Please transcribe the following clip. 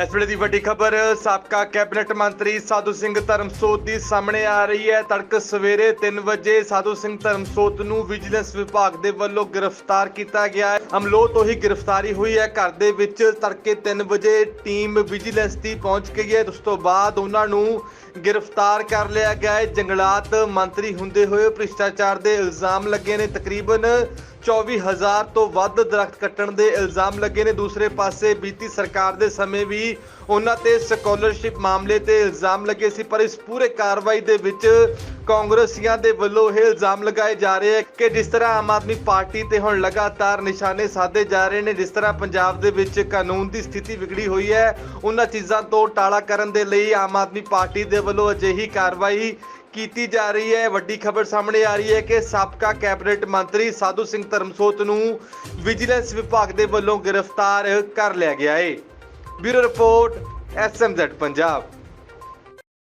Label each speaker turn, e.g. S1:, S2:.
S1: ਇਸ ਵੇਲੇ ਦੀ ਵੱਡੀ ਖਬਰ, ਸਾਬਕਾ ਕੈਬਨਿਟ ਮੰਤਰੀ ਸਾਧੂ ਸਿੰਘ ਧਰਮਸੋਤ ਦੀ ਸਾਹਮਣੇ ਆ ਰਹੀ ਹੈ। ਤੜਕ ਸਵੇਰੇ 3 ਵਜੇ ਸਾਧੂ ਸਿੰਘ ਧਰਮਸੋਤ ਨੂੰ ਵਿਜੀਲੈਂਸ ਵਿਭਾਗ ਦੇ ਵੱਲੋਂ ਗ੍ਰਿਫਤਾਰ ਕੀਤਾ ਗਿਆ ਹੈ। ਅਮਲੋ ਤੋਂ ਹੀ ਗ੍ਰਿਫਤਾਰੀ ਹੋਈ ਹੈ। ਘਰ ਦੇ ਵਿੱਚ ਤੜਕੇ 3 ਵਜੇ ਟੀਮ ਵਿਜੀਲੈਂਸ ਦੀ ਪਹੁੰਚ ਗਈ ਹੈ। ਉਸ ਤੋਂ ਬਾਅਦ ਉਹਨਾਂ ਨੂੰ ਗ੍ਰਿਫਤਾਰ ਕਰ ਲਿਆ ਗਿਆ ਹੈ। ਜੰਗਲਾਤ ਮੰਤਰੀ ਹੁੰਦੇ ਹੋਏ ਭ੍ਰਿਸ਼ਟਾਚਾਰ ਦੇ ਇਲਜ਼ਾਮ ਲੱਗੇ ਨੇ। ਤਕਰੀਬਨ 24000 ਤੋਂ ਵੱਧ ਦਰਖਤ ਕੱਟਣ ਦੇ ਇਲਜ਼ਾਮ ਲੱਗੇ ਨੇ। ਦੂਸਰੇ ਪਾਸੇ ਬੀਤੀ ਸਰਕਾਰ ਦੇ ਸਮੇਂ ਵੀ ਉਹਨਾਂ ਤੇ ਸਕਾਲਰਸ਼ਿਪ ਮਾਮਲੇ ਤੇ ਇਲਜ਼ਾਮ ਲੱਗੇ ਸੀ, ਪਰ ਇਸ ਪੂਰੇ ਕਾਰਵਾਈ ਦੇ ਵਿੱਚ ਕਾਂਗਰਸੀਆਂ ਦੇ ਵੱਲੋਂ ਇਹ ਇਲਜ਼ਾਮ ਲਗਾਏ ਜਾ ਰਹੇ ਹੈ ਕਿ ਜਿਸ ਤਰ੍ਹਾਂ ਆਮ ਆਦਮੀ ਪਾਰਟੀ ਤੇ ਹੁਣ ਲਗਾਤਾਰ ਨਿਸ਼ਾਨੇ ਸਾਧੇ ਜਾ ਰਹੇ ਨੇ, ਜਿਸ ਤਰ੍ਹਾਂ ਪੰਜਾਬ ਦੇ ਵਿੱਚ ਕਾਨੂੰਨ ਦੀ ਸਥਿਤੀ ਵਿਗੜੀ ਹੋਈ ਹੈ, ਉਹਨਾਂ ਚੀਜ਼ਾਂ ਤੋਂ ਟਾਲਾ ਕਰਨ ਦੇ ਲਈ ਆਮ ਆਦਮੀ ਪਾਰਟੀ ਦੇ ਵੱਲੋਂ ਅਜਿਹੀ ਕਾਰਵਾਈ ਕੀਤੀ ਜਾ ਰਹੀ ਹੈ। ਵੱਡੀ ਖਬਰ ਸਾਹਮਣੇ ਆ ਰਹੀ ਹੈ ਕਿ ਸਾਬਕਾ ਕੈਬਨਿਟ ਮੰਤਰੀ ਸਾਧੂ ਸਿੰਘ ਧਰਮਸੋਤ ਨੂੰ ਵਿਜੀਲੈਂਸ ਵਿਭਾਗ ਦੇ ਵੱਲੋਂ ਗ੍ਰਿਫਤਾਰ ਕਰ ਲਿਆ ਗਿਆ ਹੈ। Bureau report SMZ Punjab.